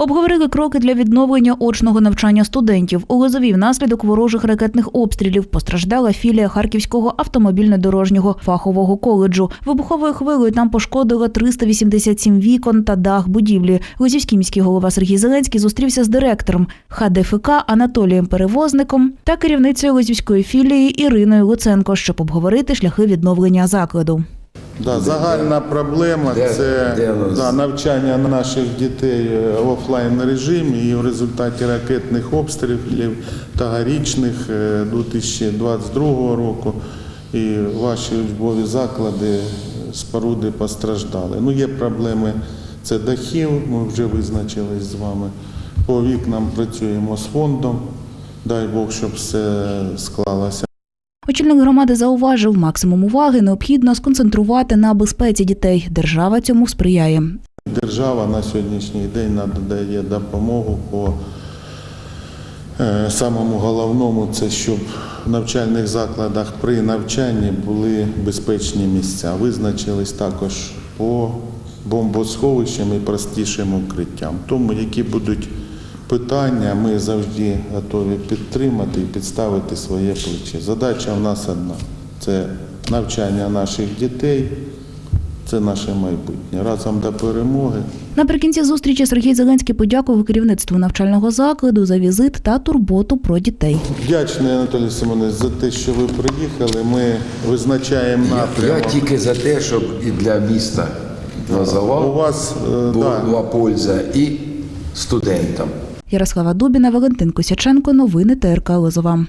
Обговорили кроки для відновлення очного навчання студентів. У Лозові внаслідок ворожих ракетних обстрілів постраждала філія Харківського автомобільно-дорожнього фахового коледжу. Вибуховою хвилею там пошкодило 387 вікон та дах будівлі. Лозівський міський голова Сергій Зеленський зустрівся з директором ХДФК Анатолієм Перевозником та керівницею Лозівської філії Іриною Луценко, щоб обговорити шляхи відновлення закладу. Да, загальна проблема Де- це де да, навчання наших дітей е, в офлайн режимі і в результаті ракетних обстрілів тагорічних е, 2022 року. І ваші учбові заклади, е, споруди постраждали. Ну, є проблеми, це дахів, ми вже визначились з вами. По вікнам працюємо з фондом. Дай Бог, щоб все склалося. Очільник громади зауважив, максимум уваги необхідно сконцентрувати на безпеці дітей. Держава цьому сприяє. Держава на сьогоднішній день надає допомогу по е, самому головному, це щоб в навчальних закладах при навчанні були безпечні місця. Визначились також по бомбосховищам і простішим укриттям. Тому, які будуть питання, ми завжди готові підтримати і підставити своє плече. Задача в нас одна це навчання наших дітей. Це наше майбутнє. Разом до перемоги. Наприкінці зустрічі Сергій Зеленський подякував керівництву навчального закладу за візит та турботу про дітей. Вдячний Анатолій Симонович за те, що ви приїхали. Ми визначаємо напрямок. я тільки за те, щоб і для міста У вас е, була, да, була польза і студентам. Ярослава Дубіна, Валентин Косяченко. Новини ТРК Лозова.